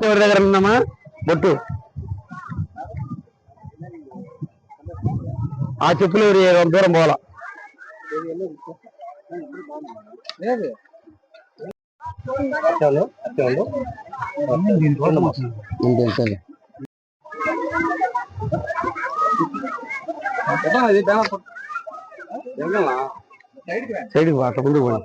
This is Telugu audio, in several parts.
ఎవరి దగ్గర ఉందమ్మా? బొట్టు. ఆ చెప్పులు దూరం పోవాలా? చాలు సైడ్కి అట్లా ముందుకు పోండి.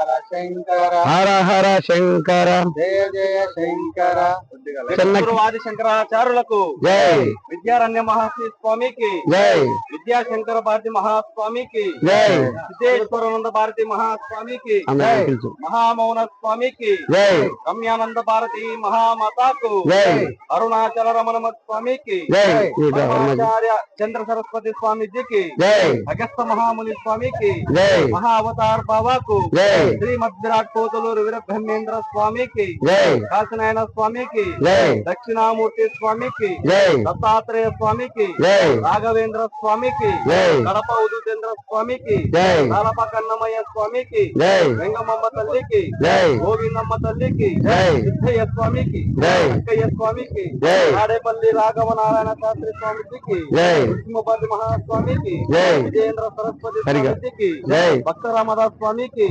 శంకర హర హర శంకర. జయ జయ శంకర. ఆది శంకరాచార్యులకు జై. విద్యారణ్య మహాశ్రీ స్వామికి జై. విద్యాశంకర భారతి మహాస్వామికి జై. సిద్ధేశ్వరానంద భారతి మహాస్వామికి తెలుసు మహామౌన స్వామికి జై. రమ్యానంద భారతి మహామాతాకు జై. అరుణాచల రమణ స్వామికి జై. పరమాచార్య చంద్ర సరస్వతి స్వామిజీకి జై. అగస్త మహాముని స్వామికి జై. మహావతార్ బాబాకు జై. శ్రీమద్ విరాట్ కోతలూరు వీరబ్రహ్మేంద్ర స్వామికి కాశనాయన స్వామికి దక్షిణామూర్తి స్వామికి దత్తాత్రేయ స్వామికి రాఘవేంద్ర స్వామికి కడప ఉదితేంద్ర స్వామికి కడప కన్నమయ్య స్వామికి వెంగమమ్మ తల్లికి గోవిందమ్మ తల్లికి సిద్ధయ్య స్వామికి జై వెంకయ్య స్వామికి జై తాడేపల్లి రాఘవ నారాయణ శాస్త్రి స్వామికి కృష్ణపల్లి మహాస్వామికి విజయేంద్ర సరస్వతి. స్వామికి జై భక్త రామదాస్ స్వామికి.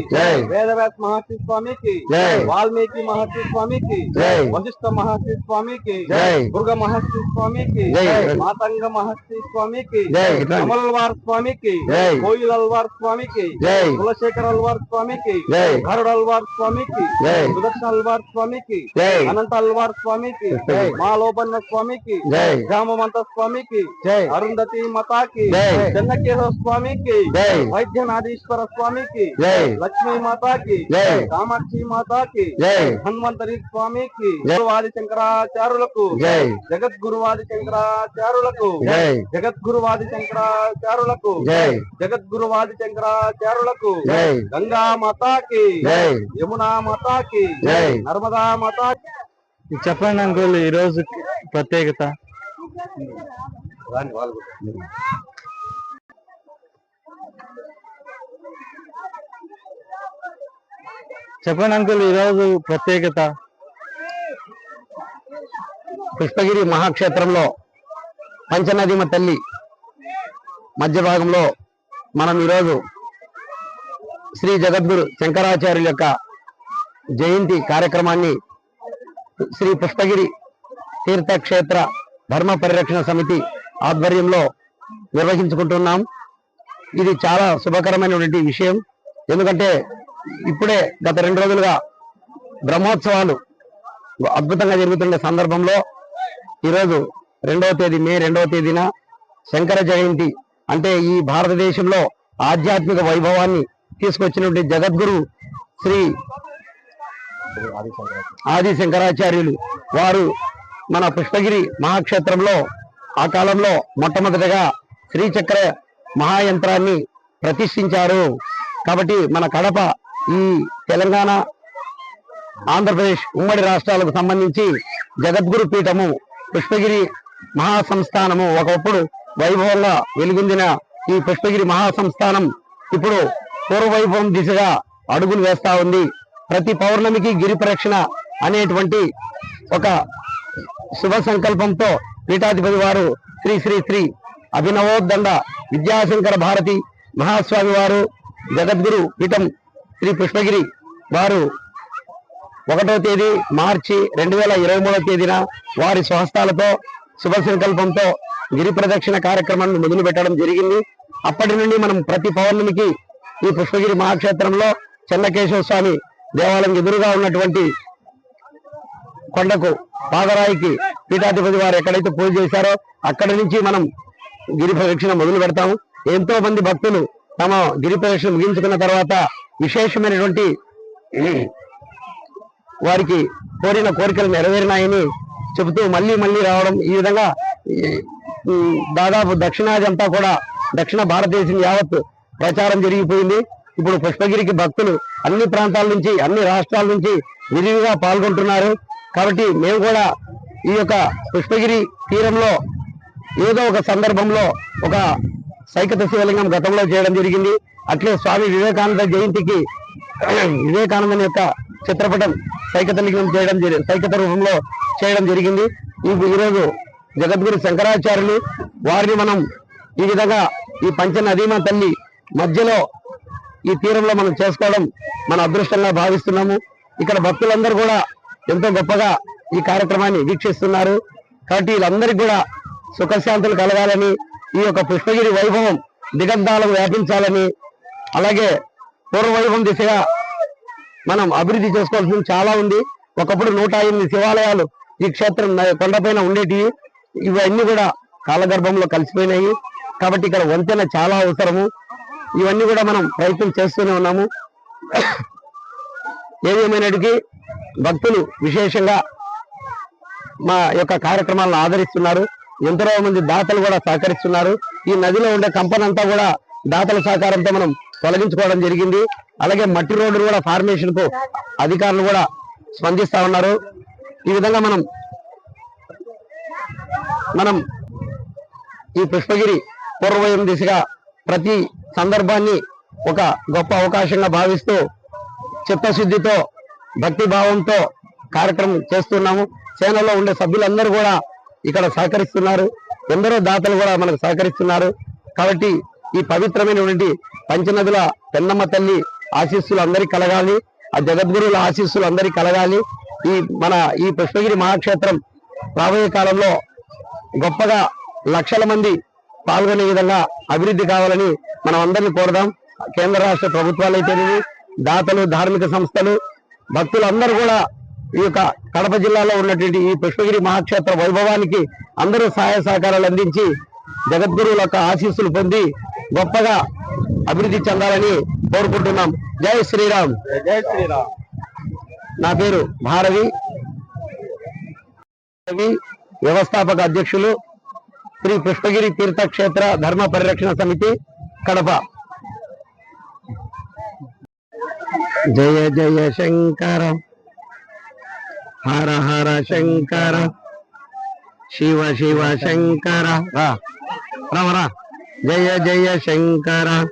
వేదవ్యాస్ మహర్షి స్వామికి. వాల్మీకి మహర్షి స్వామికి. వశిష్ఠ మహర్షి స్వామికి. దుర్గ మహర్షి స్వామికి. మాతంగ మహర్షి స్వామికి. కమలల్వార్ స్వామికి. కోయిల్ అల్వార్ స్వామికి. కులశేఖర్ అల్వార్ స్వామికి జై. గరుడ అల్వార్ స్వామికి. సుదర్శన అల్వార్ స్వామికి. అనంత అల్వార్ స్వామికి. మాలోబన్న స్వామికి. రామమంత స్వామికి. అరుంధతి మతాకి జై. చెన్నకేశవ స్వామికి. వైద్యనాథీశ్వర స్వామికి. లక్ష్మీ మాతాకి జై. కామాక్షి మాతాకి. హనుమంతరి స్వామికి. గురువాది శంకరాచార్యులకు జై. జగద్గురువాది శంకరాచార్యులకు జై. జగద్గురువాది శంకరాచార్యులకు జై. జగద్గురువాది శంకరాచార్యులకు జై. గంగా మాతాకి. యమునా మాతాకి. నర్మదా మాతాకి చెప్పండి అంకుల్ ఈ రోజు ప్రత్యేకత చెప్పండి అంకుల్ ఈ రోజు ప్రత్యేకత. పుష్పగిరి మహాక్షేత్రంలో పంచనదిమ తల్లి మధ్య భాగంలో మనం ఈరోజు శ్రీ జగద్గురు శంకరాచార్యుల యొక్క జయంతి కార్యక్రమాన్ని శ్రీ పుష్పగిరి తీర్థక్షేత్ర ధర్మ పరిరక్షణ సమితి ఆధ్వర్యంలో నిర్వహించుకుంటున్నాం. ఇది చాలా శుభకరమైనటువంటి విషయం. ఎందుకంటే ఇప్పుడే గత రెండు రోజులుగా బ్రహ్మోత్సవాలు అద్భుతంగా జరుగుతున్న సందర్భంలో ఈరోజు రెండవ తేదీ మే రెండవ తేదీన శంకర జయంతి అంటే ఈ భారతదేశంలో ఆధ్యాత్మిక వైభవాన్ని తీసుకొచ్చినటువంటి జగద్గురు శ్రీ ఆది శంకరాచార్యులు. వారు మన పుష్పగిరి మహాక్షేత్రంలో ఆ కాలంలో మొట్టమొదటిగా శ్రీచక్ర మహాయంత్రాన్ని ప్రతిష్ఠించారు. కాబట్టి మన కడప ఈ తెలంగాణ ఆంధ్రప్రదేశ్ ఉమ్మడి రాష్ట్రాలకు సంబంధించి జగద్గురు పీఠము పుష్పగిరి మహాసంస్థానము ఒకప్పుడు వైభవంగా వెలుగొందిన ఈ పుష్పగిరి మహాసంస్థానం ఇప్పుడు పూర్వవైభవం దిశగా అడుగులు వేస్తా ఉంది. ప్రతి పౌర్ణమికి గిరి ప్రదక్షిణ అనేటువంటి ఒక శుభ సంకల్పంతో పీఠాధిపతి వారు శ్రీ శ్రీ శ్రీ అభినవోద్దండ విద్యాశంకర భారతి మహాస్వామి వారు జగద్గురు పీఠం శ్రీ పుష్పగిరి వారు ఒకటో తేదీ మార్చి రెండు వేల ఇరవై మూడో తేదీన వారి స్వహస్తాలతో శుభ సంకల్పంతో గిరి ప్రదక్షిణ కార్యక్రమాన్ని మొదలు పెట్టడం జరిగింది. అప్పటి నుండి మనం ప్రతి పౌర్ణమికి ఈ పుష్పగిరి మహాక్షేత్రంలో చెన్నకేశవ స్వామి దేవాలయం ఎదురుగా ఉన్నటువంటి కొండకు పాదరాయికి పీఠాధిపతి వారు ఎక్కడైతే పూజ చేశారో అక్కడి నుంచి మనం గిరి ప్రదక్షిణ మొదలు పెడతాము. ఎంతో మంది భక్తులు తమ గిరి ప్రదక్షిణ ముగించుకున్న తర్వాత విశేషమైనటువంటి వారికి కోరిన కోరికలు నెరవేరినాయని చెబుతూ మళ్ళీ మళ్ళీ రావడం ఈ విధంగా దాదాపు దక్షిణాది అంతా కూడా దక్షిణ భారతదేశం యావత్ ప్రచారం జరిగిపోయింది. ఇప్పుడు పుష్పగిరికి భక్తులు అన్ని ప్రాంతాల నుంచి అన్ని రాష్ట్రాల నుంచి విరివిగా పాల్గొంటున్నారు. కాబట్టి మేము కూడా ఈ యొక్క పుష్పగిరి తీరంలో ఏదో ఒక సందర్భంలో ఒక సైకత శివలింగం గతంలో చేయడం జరిగింది. అట్లే స్వామి వివేకానంద జయంతికి వివేకానంద యొక్క చిత్రపటం సైకత లింగం చేయడం జరిగింది సైకత రూపంలో చేయడం జరిగింది. ఈ- ఈరోజు జగద్గురు శంకరాచార్యులు వారిని మనం ఈ విధంగా ఈ పంచ నదీమ తల్లి మధ్యలో ఈ తీరంలో మనం చేసుకోవడం మన అదృష్టంగా భావిస్తున్నాము. ఇక్కడ భక్తులందరూ కూడా ఎంతో గొప్పగా ఈ కార్యక్రమాన్ని వీక్షిస్తున్నారు. కాబట్టి వీళ్ళందరికీ కూడా సుఖశాంతులు కలగాలని ఈ యొక్క పుష్పగిరి వైభవం దిగద్దాలకు వ్యాపించాలని అలాగే పూర్వ వైభవం దిశగా మనం అభివృద్ధి చేసుకోవాల్సింది చాలా ఉంది. ఒకప్పుడు నూట ఎనిమిది శివాలయాలు ఈ క్షేత్రం కొండపైన ఉండేటివి. ఇవన్నీ కూడా కాలగర్భంలో కలిసిపోయినాయి. కాబట్టి ఇక్కడ వంతెన చాలా అవసరము. ఇవన్నీ కూడా మనం ప్రయత్నం చేస్తూనే ఉన్నాము. ఏదేమైనటికీ భక్తులు విశేషంగా మా యొక్క కార్యక్రమాలను ఆదరిస్తున్నారు. ఎంతో మంది దాతలు కూడా సహకరిస్తున్నారు. ఈ నదిలో ఉండే కంపనంతా కూడా దాతల సహకారంతో మనం తొలగించుకోవడం జరిగింది. అలాగే మట్టి రోడ్డు కూడా ఫార్మేషన్కు అధికారులు కూడా స్పందిస్తా ఉన్నారు. ఈ విధంగా మనం మనం ఈ పుష్పగిరి పూర్వయం దిశగా ప్రతి సందర్భాన్ని ఒక గొప్ప అవకాశంగా భావిస్తూ చిత్తశుద్ధితో భక్తి భావంతో కార్యక్రమం చేస్తున్నాము. సేనలో ఉండే సభ్యులందరూ కూడా ఇక్కడ సహకరిస్తున్నారు. ఎందరో దాతలు కూడా మనకు సహకరిస్తున్నారు. కాబట్టి ఈ పవిత్రమైనటువంటి పంచనదుల పెన్నమ్మ తల్లి ఆశీస్సులు అందరికీ కలగాలి ఆ జగద్గురువుల ఆశీస్సులు అందరికీ కలగాలి. ఈ మన ఈ కృష్ణగిరి మహాక్షేత్రం రాబోయే కాలంలో గొప్పగా లక్షల మంది పాల్గొనే విధంగా అభివృద్ధి కావాలని మనం అందరినీ కోరదాం. కేంద్ర రాష్ట్ర ప్రభుత్వాలు అయితేనేవి దాతలు ధార్మిక సంస్థలు భక్తులందరూ కూడా ఈ యొక్క కడప జిల్లాలో ఉన్నటువంటి ఈ పుష్పగిరి మహాక్షేత్ర వైభవానికి అందరూ సహాయ సహకారాలు అందించి జగద్గురువుల యొక్క ఆశీస్సులు పొంది గొప్పగా అభివృద్ధి చెందాలని కోరుకుంటున్నాం. జై శ్రీరామ్. జై శ్రీరామ్. నా పేరు భారవి. వ్యవస్థాపక అధ్యక్షులు శ్రీ పుష్పగిరి తీర్థక్షేత్ర ధర్మ పరిరక్షణ సమితి కడప. జయ జయ శంకర. హర హర శంకర. శివ శివ శంకర. రా రా. జయ జయ శంకర.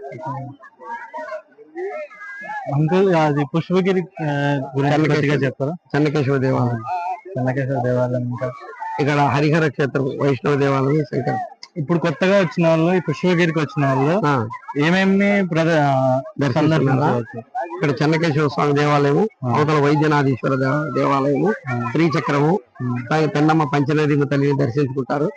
అంకుల్ అది పుష్పగిరి గురించి చెప్తారా? చెన్నకేశ్వర దేవాలయం. చెన్నకేశ్వర దేవాలయం ఇంకా. ఇక్కడ హరిహర క్షేత్రం వైష్ణవ దేవాలయం శంకర. ఇప్పుడు కొత్తగా వచ్చిన వాళ్ళు ఈ పుష్పగిరికి వచ్చిన వాళ్ళు ఏమేమి ఇక్కడ చెన్నకేశ్వర స్వామి దేవాలయము అవతల వైద్యనాథీశ్వర దేవ- దేవాలయము శ్రీచక్రము పెన్నమ్మ పంచనది తల్లిని దర్శించుకుంటారు.